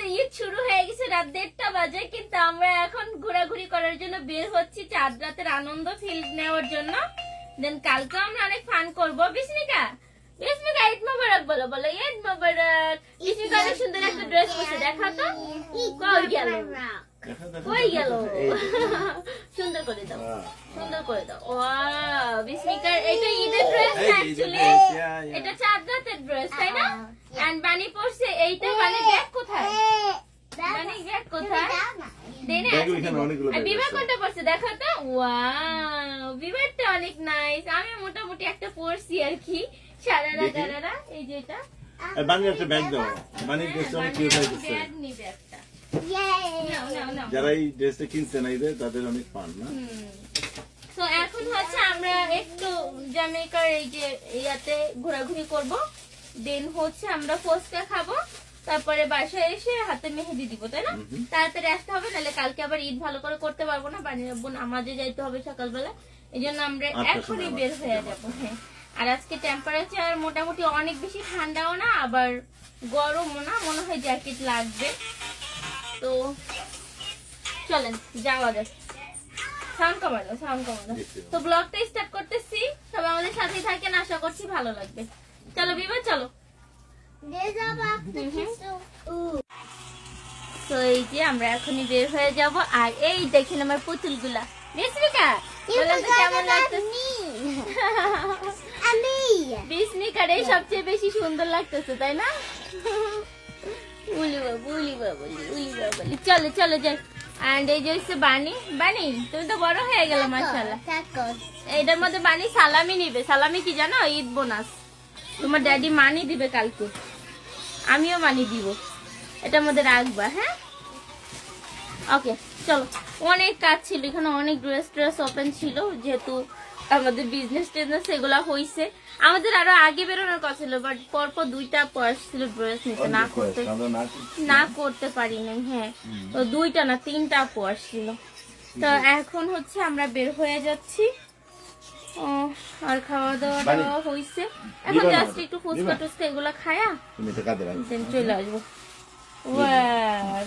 আমাদের ঈদ শুরু হয়ে গেছে রাত দেড়টা বাজে কিন্তু আমরা এখন ঘোরাঘুরি করার জন্য বের হচ্ছি চাঁদ রাতের আনন্দ ফিল নেওয়ার জন্য। দেন কালকে আমরা অনেক ফান করব। বিস্মিকা বিস্মিকা ঈদ মোবারক বলো বলো ঈদ মোবারক। বিস্মিকা অনেক সুন্দর একটা ড্রেস পরছে দেখা তো? কই গেল? কই গেল? সুন্দর করে দাও সুন্দর করে দাও। ওয়াও বিস্মিকার এটা ঈদের ড্রেস অ্যাকচুয়ালি. এটা চাঁদ রাতের ড্রেস তাই না? এন্ড বানি পরছে এইটা মানে ব্যাগ কোথায়? বানি ব্যাগ কোথায়? দেনে আছে। কোনটা পরছে দেখো তো। ওয়াও বিভারটা অনেক নাইস আমি মোটামুটি একটা পরছি আর কি। সারারা। গারারা এই যে এটা। বানি একটা ব্যাগ দাও। বানি ড্রেসটা অনেক কিউট হয়েছে ব্যাগ নিবে একটা। যারা এই ড্রেসটা কিনছে না ঈদে তাদের অনেক ফান না? তো এখন হচ্ছে আমরা একটু জ্যামাইকার এই যে ইয়াতে ঘোরাঘুরি করব। দেন হচ্ছে আমরা ফুচকা খাব তারপরে বাসায় এসে হাতে মেহেদি দিব তাই না? তাড়াতাড়ি আসতে হবে নাহলে কালকে আবার ঈদ ভালো করে করতে পারব না বানিয়ে রাখব নামাজে যাইতে হবে সকালবেলা। এই জন্য আমরা এখনই বের হয়ে যাব হ্যাঁ। আর আজকে টেম্পারেচার মোটামুটি অনেক বেশি ঠান্ডাও না আবার গরমও না মনে হয় জ্যাকেট লাগবে। তো চলেন যাওয়া যাক। সাউন্ড কমানো সাউন্ড কমানো তো ব্লগটা স্টার্ট করতেছি সবাই আমাদের সাথেই থাকেন আশা করছি ভালো লাগবে। চলো বিবা চলো। তো এই যে আমরা এখনই বের হয়ে যাব আর এই দেখেন আমার পুতুলগুলা। বিস্মিকা কেমন লাগতেছে? বিস্মিকার এই সবচেয়ে বেশি সুন্দর লাগতেছে তাই না? উলি বাবু উলি বাবু উলি বাবু চলো চলো যাই। অ্যান্ড এই যে হচ্ছে বানি বানি তুমি তো বড় হয়ে গেল মাশাআল্লাহ। এটার মধ্যে বানি সালামি নিবে। সালামি কি জানো? ঈদ বোনাস। তোমার ড্যাডি মানি দিবে কালকে। আমিও মানি দিব। এটার মধ্যে রাখবা হ্যাঁ? ওকে চলো। অনেক কাজ ছিল এখানে অনেক ড্রেস ট্রেস ওপেন ছিল যেহেতু আমাদের বিজনেস টিজনেস এগুলা হয়েছে আমাদের আরও আগে বেরোনোর কথা ছিল বাট পরপর দুইটা পার্স ছিল ড্রেস নিতে না করতে না করতে পারি। নাই হ্যাঁ। তো দুইটা না তিনটা পোয়ার ছিল। তো এখন হচ্ছে আমরা বের হয়ে যাচ্ছি। আর খাওয়া দাওয়া দাওয়া হইছে এখন জাস্ট একটু ফুচকা টুচকা এগুলো খায়া তুমি এটা কাঁদে রাখো চলে আসব।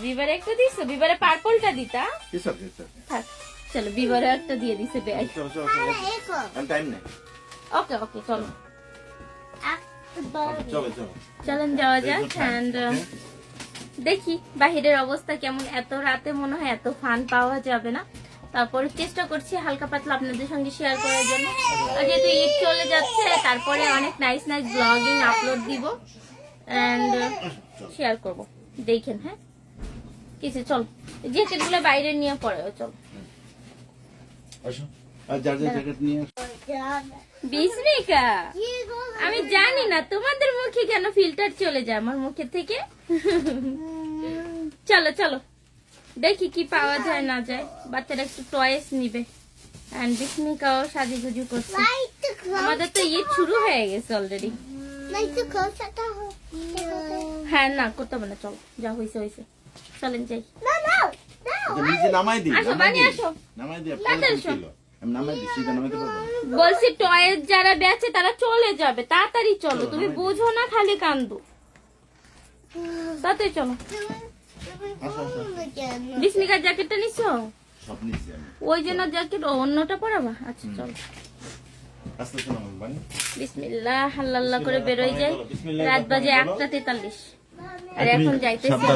বিবারে একটা দিছো? বিবারে পার্পলটা দিতা? কিসব কিসব থাক চলো বিবারে একটা দিয়ে দিছে ব্যাগ। চলো চলো চলো। আমি টাইম নেই। ওকে ওকে চলো। চলো চলো। চলেন যাওয়া যাক Very good time, অ্যান্ড দেখি বাহিরের অবস্থা কেমন? এত রাতে মনে হয় এত ফান পাওয়া যাবে না। তারপরে চেষ্টা করছি হালকা পাতলা আপনাদের সঙ্গে শেয়ার করার জন্য। আর যেহেতু ঈদ চলে যাচ্ছে তারপরে অনেক নাইস নাইস ব্লগিং আপলোড দিব অ্যান্ড শেয়ার করব। দেখেন হ্যাঁ? কিছু চল। জ্যাকেটগুলো বাইরে নিয়ে পড়ে চল। আমি জানি না তোমাদের মুখে কেন ফিল্টার চলে যায় আমার মুখে থেকে। চলো চলো। দেখি কি পাওয়া যায় না যায়। বাচ্চারা একটু টয়েস নিবে। অ্যান্ড বিস্মিকাও সাজুগুজু করছে। আমাদের তো ঈদ শুরু হয়ে গেছে অলরেডি হ্যাঁ না করতে হবে না চলো যা হয়েছে হয়েছে চলেন যাই। বলছি টয়েস যারা বেচে তারা চলে যাবে। তাড়াতাড়ি চলো তুমি বুঝো না খালি কান্দু। তাতে চলো। বিস্মিকার জ্যাকেটটা নিছো? সব নিচ্ছি আমি। ওই জন্য জ্যাকেট অন্যটা পরাবা? আচ্ছা চলো। বিসমিল্লাহ করে বেরোয় যায় রাত বাজে একটা তেতাল্লিশ। আর এখন যাইতেছি।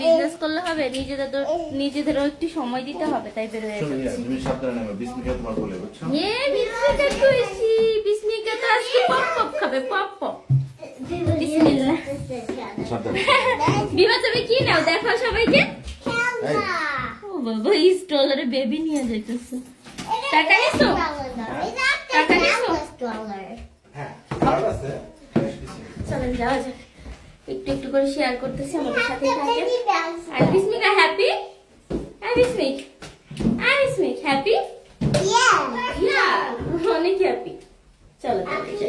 বিজনেস করলে হবে নিজেদের তো নিজেদেরও একটু সময় দিতে হবে তাই বেরোয় শোনো যাচ্ছি। তুমি সাবধানে নামো। বিসমিকা তোমার বলে বুঝছ? এ বিসমিকা তো এসি বিসমিকা তো আজকে পপ পপ খাবে পপ পপ। বিমা তুমি কি নাও? দেখো সবাইকে। ও বাবা এই স্ট্রলারে বেবি নিয়ে যাইতেছে। টাকা নিছো? টাকা নিছো? হ্যাঁ কার্ড আছে। চলেন যাওয়া যাক। একটু একটু করে শেয়ার করতেছি আমাদের সাথে থাকে আর বিসমিকা হ্যাপি বিসমিক? বিসমিক হ্যাপি অনেক হ্যাপি চলো তাহলে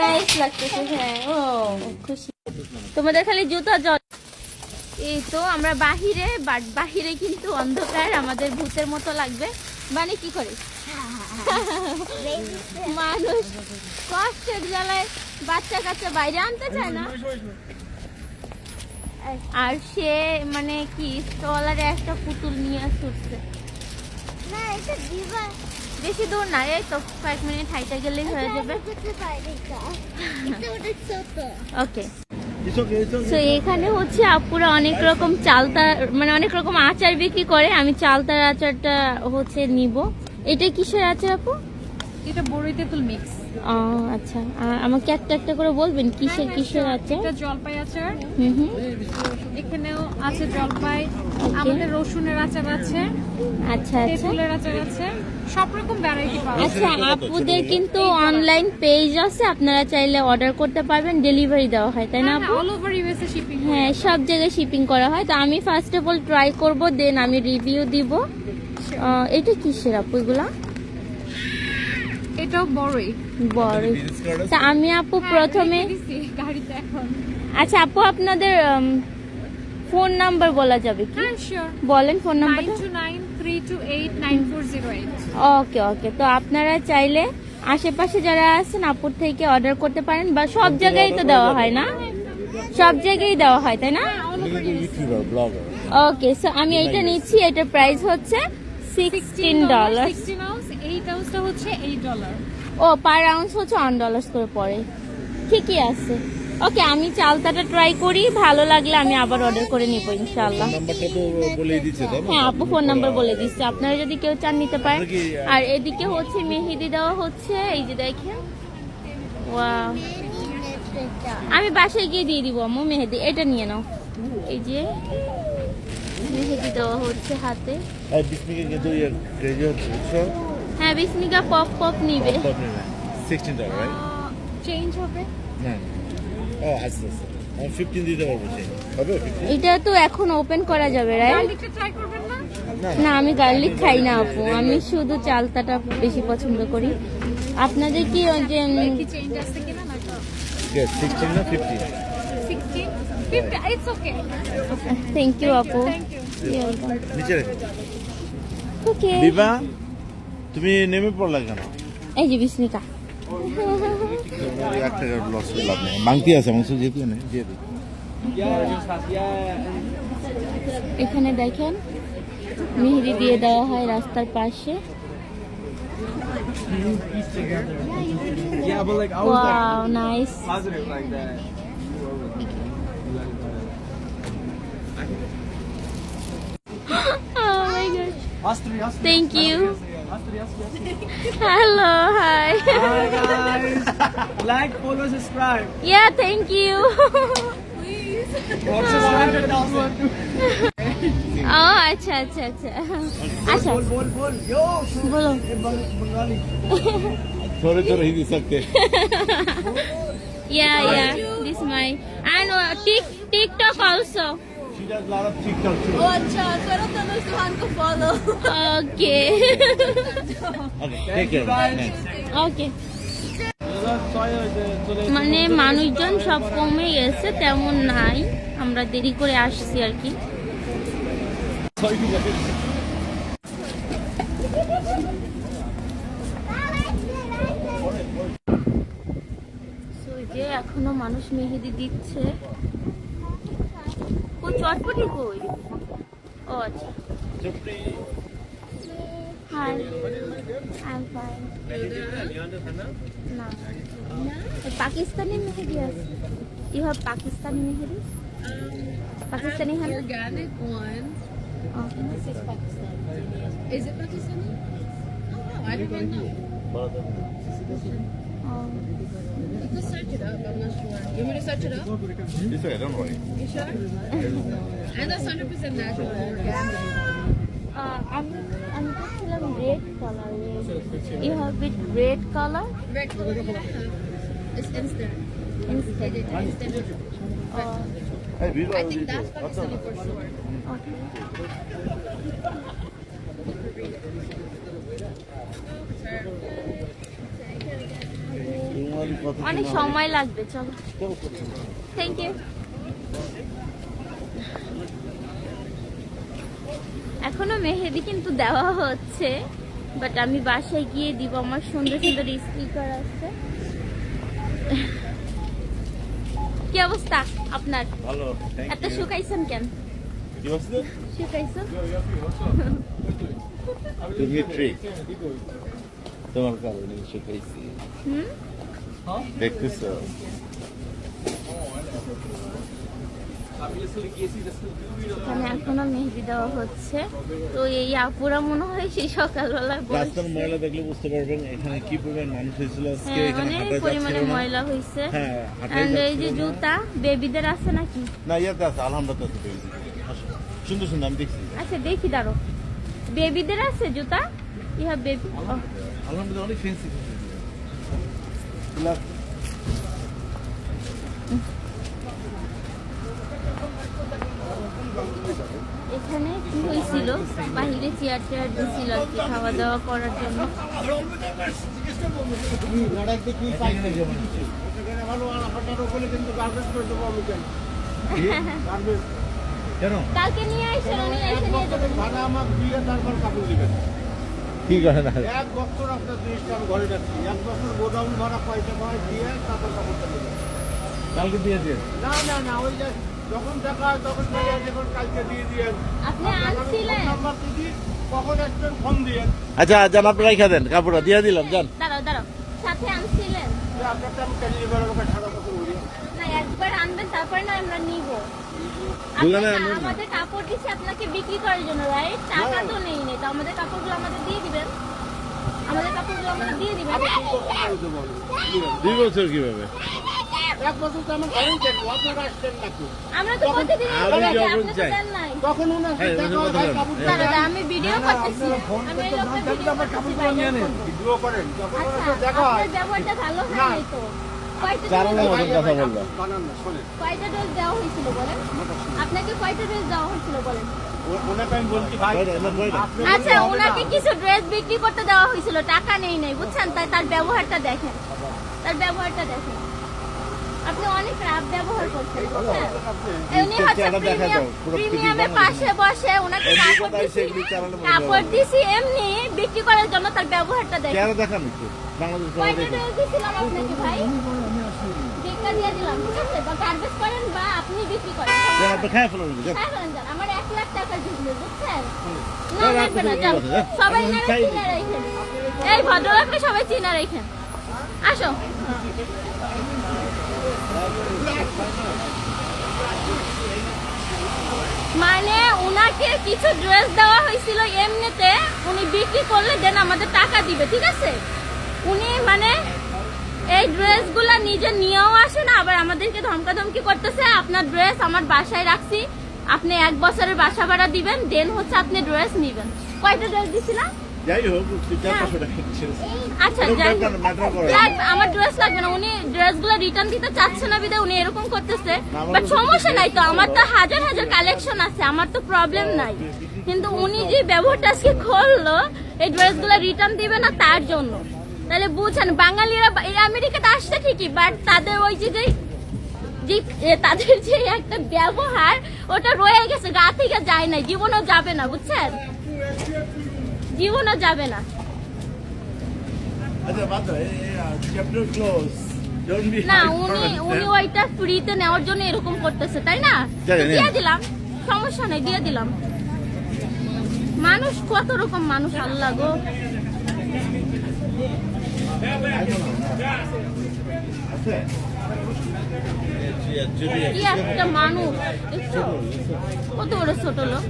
নাইস হ্যাঁ। তোমাদের খালি জুতা জল এই তো আমরা বাহিরে বাহিরে কিন্তু অন্ধকার, আমাদের ভূতের মতো লাগবে। মানে কি করে? মানুষ কষ্টের জ্বালায় বাচ্চা কাচ্চা বাইরে আনতে চায় না। আর সে মানে কি স্টলারে একটা পুতুল নিয়ে ছুটছে না, এটা দিবা বেশি দূর না এই তো কয়েক মিনিট হাইটে গেলেই হয়ে যাবে। ওটা ছোট। ওকে. তো এখানে হচ্ছে আপুরা অনেক রকম চালতা মানে অনেক রকম আচার বিক্রি করে আমি চালতার আচারটা হচ্ছে নিব। এটা কিসের আচার আপু? এটা বড়ই তেঁতুল মিক্স ও আচ্ছা। আমাকে একটা একটা করে বলবেন কিসের কিসের আচার এটা জলপাই আচার। হুম হুম। এখানেও আছে জলপাই। আমাদের রসুনের আচার আছে আচ্ছা আচ্ছা। তেঁতুলের আচার আছে। সব রকম ভ্যারাইটি পাওয়া আচ্ছা আপুদের কিন্তু অনলাইন পেজ আছে আপনারা চাইলে অর্ডার করতে পারবেন ডেলিভারি দেওয়া হয় তাই না আপু? অল ওভার ইউএসএ শিপিং হ্যাঁ সব জায়গায় শিপিং করা হয় তো আমি ফার্স্ট অফ অল ট্রাই করব দেন আমি রিভিউ দিব। এটা কিসের আপু এগুলা? এটাও বড়ই। বড় তা আমি আপু প্রথমে হ্যাঁ, গাড়িতে এখন। আচ্ছা আপু আপনাদের ফোন নাম্বার বলা যাবে কি? হ্যাঁ বলেন ফোন নাইন নাম্বারটা two nine three two eight nine zero okay okay. তো আপনারা চাইলে আশেপাশে যারা আছেন আপুর থেকে অর্ডার করতে পারেন বা সব জায়গায় তো দেওয়া হয় না? সব জায়গায় দেওয়া হয় তাই না? ওকে সো আমি এইটা নিচ্ছি এটার প্রাইস হচ্ছে সিক্সটিন ডলার হচ্ছে ডলার ও পার আউন্স হচ্ছে করে পড়ে। ঠিকই আছে। ওকে আমি চালতাটা ট্রাই করি ভালো লাগলে আমি আবার অর্ডার করে নিব ইনশাল্লাহ নাম্বারটা তো বলেই দিচ্ছে তাই হ্যাঁ আপু ফোন নাম্বার বলে দিচ্ছে। আপনারা যদি কেউ চান নিতে পারেন। আর এদিকে হচ্ছে মেহেদি দেওয়া হচ্ছে এই যে দেখেন। ওয়াও আমি বাসায় গিয়ে দিয়ে দিব আম্মু মেহেদি। এটা নিয়ে নাও। এই যে মেহেদি দেওয়া হচ্ছে হাতে। কিন্তু ইয়ে হচ্ছে, বিস্মিকা পপ পপ নিবে। Pop নেবে। 16 টাকা, right? চেঞ্জ হবে। না। ও, আচ্ছা, আচ্ছা। আমি 15 দিতে পারব সেই। হবে এটা তো এখন ওপেন করা যাবে রাইট গার্লিকটা ট্রাই করবেন না? না, আমি গার্লিক খাই না আপু। আমি শুধু চালতাটা বেশি পছন্দ করি। আপনাদের কি ওই যে কি চেঞ্জ আসছে কিনা নয়তো Yes, 16 না 15? Sixteen fifty it's okay thank you আপু। থ্যাংক ইউ নিচে ওকে বিভা, তুমি নেমে পড়লা কেন এই যে বিস্মিকা এক টাকার লস লাভ নেই মাংতি আছে মাংস যেহেতু নেই দিয়ে এখানে দেখেন মেহেদি দিয়ে দেওয়া হয় রাস্তার পাশে positive like. Oh my. Thank you. Hello, hi. Hi guys. like, follow, subscribe. Yeah, thank you. Please. What's the अच्छा अच्छा अच्छा अच्छा बोल बोल बोलो थोड़े तो नहीं दिख सकते Yeah, या this my and tick TikTok also. She does a lot of TikTok too. Oh, acha. So I don't know if you want to follow. Okay. okay, Thank take care. Okay. মানে মানুষজন সব কমে গেছে তেমন নাই আমরা দেরি করে আসছি আর কি যে এখনও মানুষ মেহেদি দিচ্ছে চটপটি কই ও আচ্ছা হাই আই এম ফাইন না পাকিস্তানি মেহেদি আছে ইউ হ্যাভ পাকিস্তানি মেহেদি পাকিস্তানি হ্যাঁ Organic one. This is Pakistan. Is it Pakistani? Oh, wow, I didn't know. Um, you could search it up, I'm not sure. You want me to search it up? It's okay, don't worry. You sure? and that's 100% natural. Yeah. Uh, I'm, I'm just red color. You have with red color? Red color, yeah. It's instant. Instant. It, instant. Uh, I think that's Pakistani for sure. Okay, অনেক সময় লাগবে চলো। Thank you এখনও মেহেদি কিন্তু দেওয়া হচ্ছে but আমি বাসায় গিয়ে দিব। আমার সুন্দর সুন্দর স্পিকার আছে। কি অবস্থা আপনার? ভালো এত শুকাইছেন কেন? শুকাইছেন? তুমি ট্রিক তোমার কারণে শিখাইছি হুম দেখতেছো? এখানে এখনও মেহেদি দেওয়া হচ্ছে। তো এই আপুরা মনে হয় সেই সকালবেলায় রাস্তার ময়লা দেখলে বুঝতে পারবেন এখানে কি পরিমাণ মানুষ হয়েছিল। আজকে এখানে অনেক হাঁটা পরিমাণে ময়লা হয়েছে। হ্যাঁ এই যে জুতা বেবিদের আছে নাকি? না ইয়াতে আছে আলহামদুলিল্লাহ আছে সুন্দর সুন্দর আমি দেখছি। আচ্ছা দেখি দাঁড়ো বেবিদের আছে জুতা? ইহা বেবি আলহামদুলিল্লাহ অনেক ফেন্সি এখানে কি হয়েছিল বাহিরে চেয়ার চেয়ার দিছিল আর কি খাওয়া দাওয়া করার জন্য। কালকে নিয়ে আসেন নিয়ে এসে নিয়ে যাবেন কি করে না? এক বছর আপনার জিনিসটা আমি ঘরে রাখছি। এক বছর গোডাউন ভাড়া পয়সা পাওয়া দিয়ে তারপর কাপড়টা কালকে দিয়ে দিয়ে না না না ওই যে যখন দেখা হয় তখন দিয়ে যখন কালকে দিয়ে দিয়ে আপনি আনছিলেন নাম্বার দিদি কখন আসবেন ফোন দিয়ে আচ্ছা যান আপনি রাইখা দেন কাপড়টা দিয়ে দিলাম যান দাঁড়াও দাঁড়াও সাথে আনছিলেন। আপনারটা আমি বেরোর ওকে সারা বছর উড়িয়ে না একবার আনবেন তারপরে না আমরা নিব। না? আমাদের কাপড় দিচ্ছি আপনাকে বিক্রি করার জন্য রাইট টাকা তো নেই নেই তো আমাদের কাপড়গুলো আমাদের দিয়ে দিবেন। আমাদের কাপড়গুলো আমাদের দিয়ে দিবেন। দুই বছর কীভাবে? আমি ভিডিও করতেছি আমি লোকটা ভিডিও করতেছি ব্যবহারটা ভালো হ্যাঁ। তো? কয়টা ডোজ কথা বলল বানান না শোনেন কয়টা ডোজ দেওয়া হয়েছিল বলেন? আপনাকে কয়টা ডোজ দেওয়া হয়েছিল বলেন? আচ্ছা ওনাকে কিছু ড্রেস বিক্রি করতে দেওয়া হয়েছিল টাকা নেই নাই বুঝছেন? তাই তার ব্যবহারটা দেখেন। তার ব্যবহারটা দেখেন। আপনি অনেক রাব ব্যবহার করছেন উনি হচ্ছে প্রিমিয়ামের পাশে বসে ওনাকে কাপড় দিছি কাপড়। দিছি এমনি বিক্রি করার জন্য তার ব্যবহারটা দেখেন। বাংলাদেশ ভাই? দিয়ে দিলাম ঠিক আছে বা গার্বেজ করেন বা আপনি বিক্রি করেন। যান আপনি খায় ফেলেন যান বলেন যান। আমার এক লাখ টাকা জুটবে বুঝছেন? না লাগবে না যান। বিক্রি করেন, যান। সবাই আপনি এনারা রাখেন। এই ভদ্রলোককে সবাই চিনে রাখেন। আসো। মানে উনাকে কিছু ড্রেস দেওয়া হয়েছিল এমনিতে উনি বিক্রি করলে দেন আমাদের টাকা দিবে ঠিক আছে? উনি মানে এই ড্রেসগুলা নিজে নিয়েও আসে না আবার আমাদেরকে ধমকাধমকি করতেছে আপনার ড্রেস আমার বাসায় রাখছি আপনি এক বছরের বাসা ভাড়া দিবেন দেন হচ্ছে আপনি ড্রেস নিবেন। কয়টা ড্রেস দিছিলাম আচ্ছা আমার ড্রেস লাগবে না উনি ড্রেসগুলো রিটার্ন দিতে চাচ্ছে না বিদায় উনি এরকম করতেছে। বাট সমস্যা নাই তো আমার তো হাজার হাজার কালেকশন আছে আমার তো প্রবলেম নাই। কিন্তু উনি যে ব্যবহারটা আজকে করল এই ড্রেসগুলো রিটার্ন দিবে না তার জন্য। তাহলে বুঝছেন বাঙালিরা এই আমেরিকাতে আসছে ঠিকই বাট তাদের ওই যে যে তাদের যে একটা ব্যবহার ওটা রয়ে গেছে গা থেকে যায় না জীবনও যাবে না বুঝছেন? জীবনও যাবে না। আচ্ছা না উনি উনি ওইটা ফ্রিতে নেওয়ার জন্য এরকম করতেছে তাই না? দিয়ে দিলাম সমস্যা নেই দিয়ে দিলাম। মানুষ কত রকম মানুষ আল্লাহ গো। কি একটা মানুষ দেখছ? কত বড় ছোট লোক।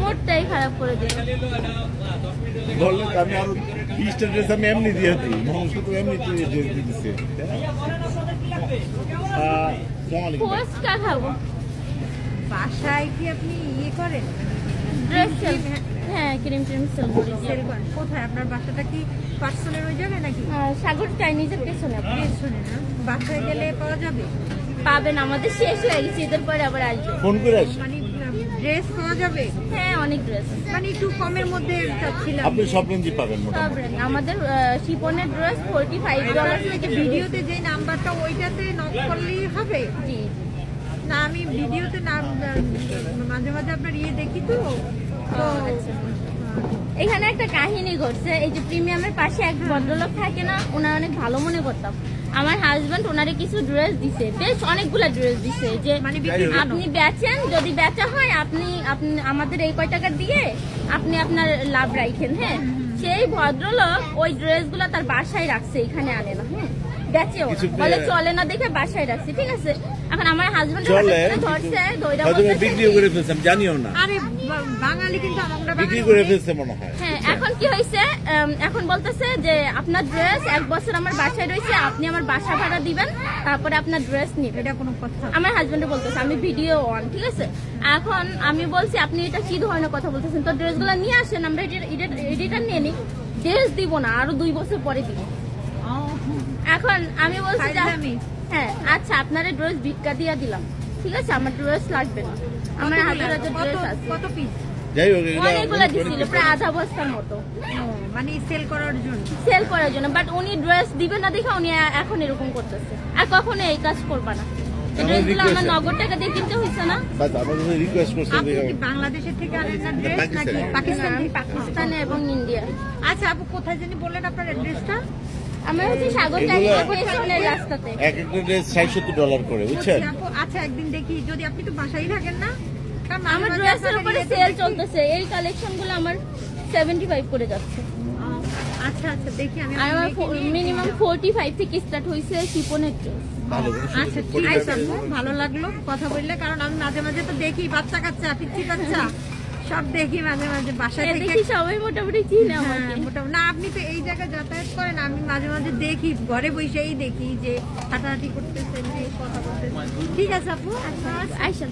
মোটটাই খারাপ করে দিল। বললেন তো আমি আরও বিশটা ড্রেস আমি এমনি দিয়ে দিই মানুষ তো এমনি দিয়ে দিয়ে দিতেছে ফুচকা খাব। বাসায় কি আপনি ইয়ে করেন? ড্রেস হ্যাঁ ক্রিম ক্রিম সেল করি? কোথায়? আপনার বাসাটা কি পার্সোনাল ওই জায়গায় নাকি? সাগর চাইনিজের পেছনে। আপনি শোনে না বাসায় গেলে পাওয়া যাবে? পাবেন আমাদের শেষ হয়ে গেছে ঈদের পরে আবার আসবে। ফোন করে আসি মানে ড্রেস পাওয়া যাবে? হ্যাঁ অনেক ড্রেস মানে একটু কমের মধ্যে চাচ্ছিলাম আপনি সব রেঞ্জই পাবেন মোটামুটি। আমাদের শিপনের ড্রেস ফোর্টি ফাইভ ডলার থেকে ভিডিওতে যে নাম্বারটা ওইটাতে নক করলেই হবে? জি। না আমি ভিডিওতে নাম মাঝে মাঝে আপনার ইয়ে দেখি তো। এখানে একটা কাহিনী ঘটছে। এই যে প্রিমিয়ামের পাশে এক ভদ্রলোক থাকে না ওনার অনেক ভালো মনে করতাম। আমার হাজবেন্ড ওনারে কিছু ড্রেস দিছে। বেশ অনেকগুলা ড্রেস দিছে। যে মানে। আপনি বেচেন যদি বেচা হয় আপনি আপনি আমাদের এই কয় টাকা দিয়ে আপনি আপনার লাভ রাখেন হ্যাঁ? সেই ভদ্রলোক ওই ড্রেস ড্রেসগুলো তার বাসায় রাখছে এখানে আনে না হ্যাঁ? বেচেও। বলে চলে না দেখে বাসায় রাখছে ঠিক আছে? এখন আমার হাজবেন্ড চলে। ধরছে দইটা বিক্রিও করে ফেলছে আমি জানিও না। আরে বাঙালি কিন্তু বিক্রি করে ফেলছে মনে হয়। হ্যাঁ এখন কি হয়েছে? এখন বলতেছে যে আপনার ড্রেস এক বছর আমার বাসায় রয়েছে আপনি আমার বাসা ভাড়া দিবেন তারপরে আপনার ড্রেস নিবেন। এটা কোনো কথা। আমার হাজবেন্ডে বলতেছে আমি ভিডিও অন ঠিক আছে? এখন আমি বলছি আপনি এটা কি ধরনের কথা বলতেছেন? তো ড্রেসগুলো নিয়ে আসেন আমরা এডিটার নিয়ে নিই। ড্রেস দিব না আরও দুই বছর পরে দিব। এখন আমি বলছি হ্যাঁ আচ্ছা আপনার ড্রেস ভিক্ষা দিয়ে দিলাম। ঠিক আছে আমার ড্রেস লাগবে না। আমার হাজার হাজার ড্রেস আছে। কত পিস যাই হোক অনেকগুলো দিছিল প্রায় আধা বস্তার মতো। মানে সেল করার জন্য? সেল করার জন্য বাট উনি ড্রেস দিবে না দেখে উনি এখন এরকম করতেছে। আর কখনো এই কাজ করবে না। আমার নগদ টাকা দিয়ে কিনতে হয়েছে না। বাংলাদেশের থেকে ড্রেস পাকিস্তানি। পাকিস্তান পাকিস্তানে এবং ইন্ডিয়া আচ্ছা আপু কোথায় জানি বললেন আপনার অ্যাড্রেসটা আমরা হচ্ছে সাগর স্টেশনের রাস্তাতে। এক একটা ড্রেস ষাট সত্তর ডলার করে বুঝছেন? আচ্ছা একদিন দেখি যদি আপনি তো বাসায় থাকেন না কারণ আমার ড্রেসের উপরে সেল চলতেছে এই কালেকশন আমার সেভেন্টি ফাইভ করে যাচ্ছে। আচ্ছা আচ্ছা দেখি আমি আমার মিনিমাম ফোর্টি ফাইভ থেকে স্টার্ট শিপনের ড্রেস আচ্ছা ঠিক আছে ভালো লাগল কথা বললে কারণ আমি মাঝে মাঝে তো দেখি বাচ্চা কাচ্চা পিচ্ছি বাচ্চা সব দেখি মাঝে মাঝে বাসায় থেকে দেখি সবাই মোটামুটি চিনে হ্যাঁ, আমাকে। মোটামুটি- না আপনি তো এই জায়গায় যাতায়াত করেন আমি মাঝে মাঝে দেখি ঘরে বসেই দেখি যে হাঁটাহাঁটি করতেছেন যে কথা বলতেছেন। ঠিক আছে আপু আচ্ছা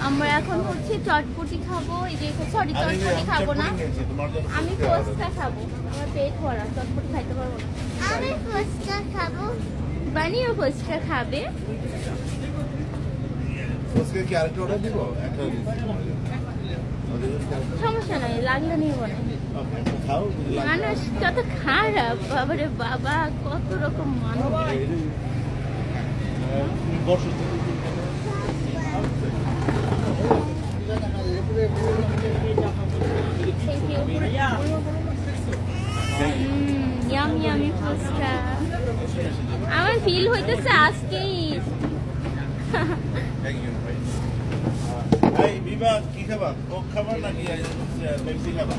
আমরা এখন হচ্ছে চটপটি খাব এই যে সরি চটপটি খাব না। আমি ফুচকা খাব। আমার পেট ভরা চটপটি খাইতে পারব না। আমি ফুচকা খাব। বানিয়ে ফুচকা খাবে। আজকে কি আরেকটা অর্ডার দিব? একটা সমস্যা নাই লাগলে নিব না। মানুষ কত খারাপ বাবারে বাবা কত রকম মানুষ। আমার ফিল হইতেছে আজকেই। Thank you, ভাই। এই, বিভা, কি খাবা? কোক খাবা নাকি পেপসি খাবা?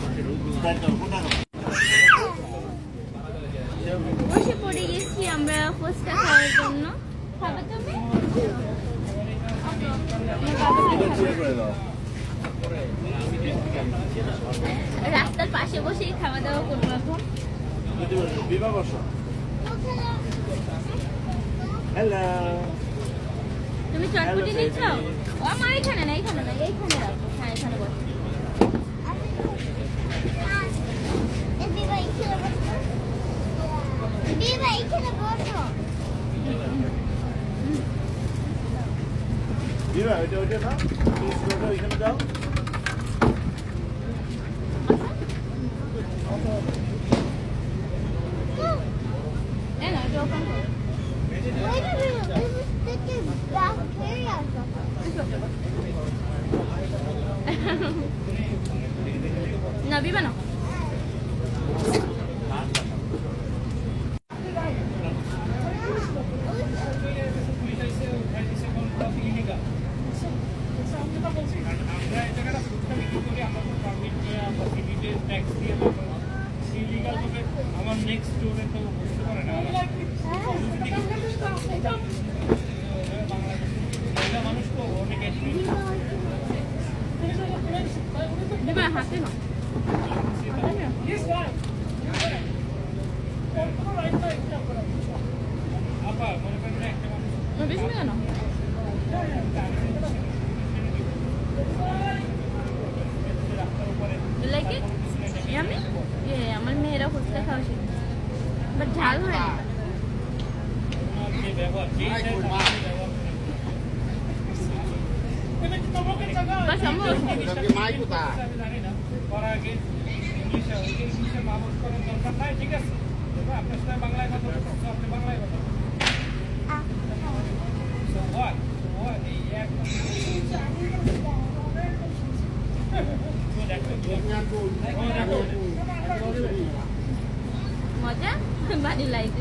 বসে পড়ে গেছি আমরা ফুচকা খাওয়ার জন্য খাবে তুমি এটা cheer করে দাও। রাস্তার পাশে বসেই খাওয়া দাওয়া করব এখন যদি বসো। Hello. তুমি চটপটি নিচ্ছ. ও আমার এখানে না এখানে না এইখানে রাখো হ্যাঁ এখানে বসো বিবা এখানে বসো বিবা ওইটা, ওইটা নাও। ওইখানে দাও। এই না এটা ওপেন করো Wait a minute, this is sticking bacteria or something. না বিবা না আমার নেক্সট স্টোরে তো বুঝতে পারে না মানুষ তো অনেক বিবা হাতে না আপা মনে করেন একটা মানুষ বেশি কেন You like it? Yeah, আমার মেয়েরা ফুচকা খাওয়া শিখছে বাট ঝাল হয় না যে ব্যবহার যেই ব্যবহার বাস আমার মাই কোথা মজা? বাড়ি লাইট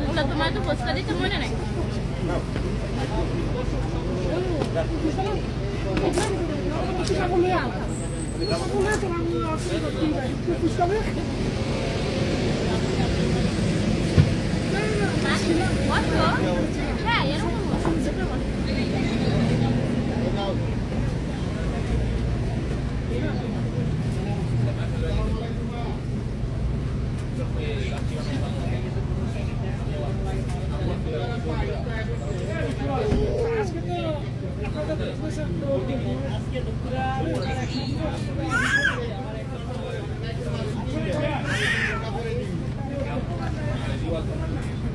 ওগুলো তোমার তো ফুচকা দিতে মনে নাই? বসো হ্যাঁ এরকম বসো দুটো বসো তাই ফুচকাটা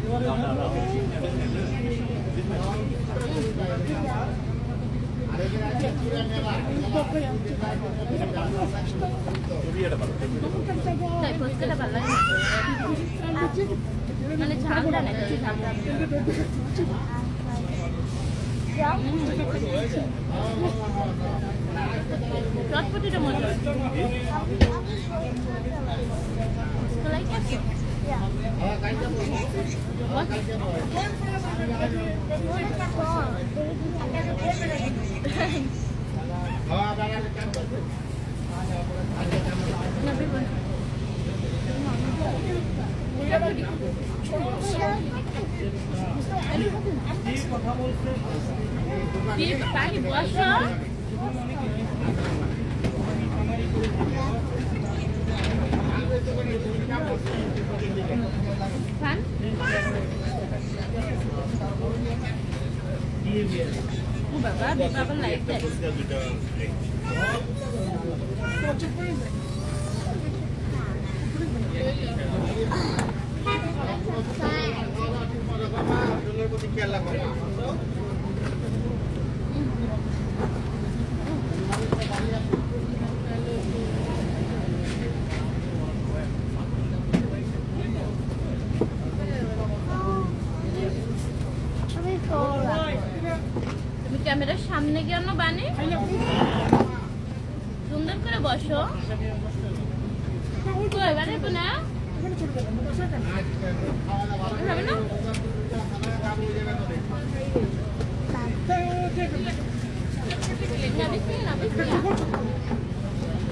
ভালো লাগে মানে ঝালটা না কিছু ঝালটা চটপটিটা মজা ফুচকা লাগে পানি বসো খান ও বাবা বাবা লাইট দেয় ফুচকা দুটো আমি ক্যামেরার সামনে কেন বানে সুন্দর করে বসো। না না বেশি না বেশি না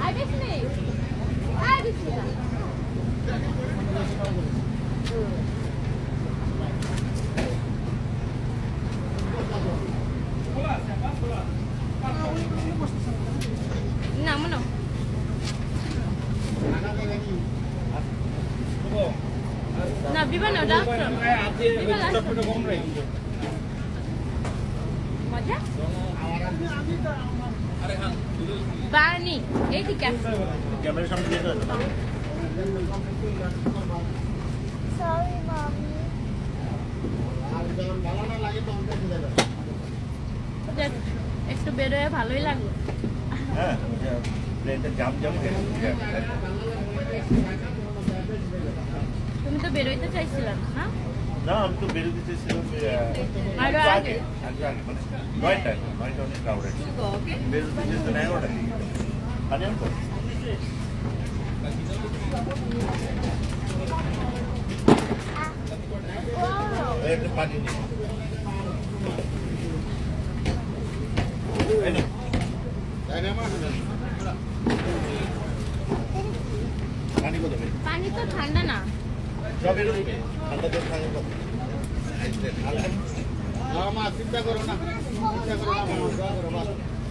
আর বেশি নেই আর বেশি না না মনে না বিমান ওটা মজা বানি এই আছে ক্যামেরার সামনে দিয়ে দাও। সরি মামি দেখ, একটু বেরোয় ভালোই লাগল। হ্যাঁ প্লেনটা জাম জাম তুমি তো বেরোইতে চাইছিলাম না? না আমি তো বেরোতে চেয়েছিলাম আগে। আগে আগে। মানে নয়টায় নয়টা অনেক ক্রাউডেড বেরোতে চেয়েছিলাম এগারোটা পানি আনতো এই একটা পানি নিয়ে। পানি কোথায়? পানি তো ঠান্ডা না। মা চিন্তা করো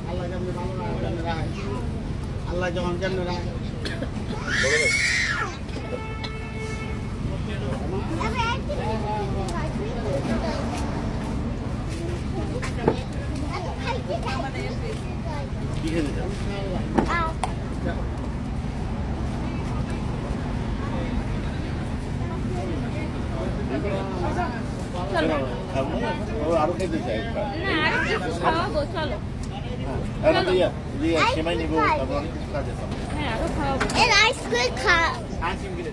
আল্লাহ যেমন ভালো রাখে আল্লাহ যেমন কেমন কি খেলে যাও আরও খেতে চাই না আর কিছু খাওয়াবো চলো। দিয়া সেমাই নিবো হ্যাঁ. আইসক্রিম কিনে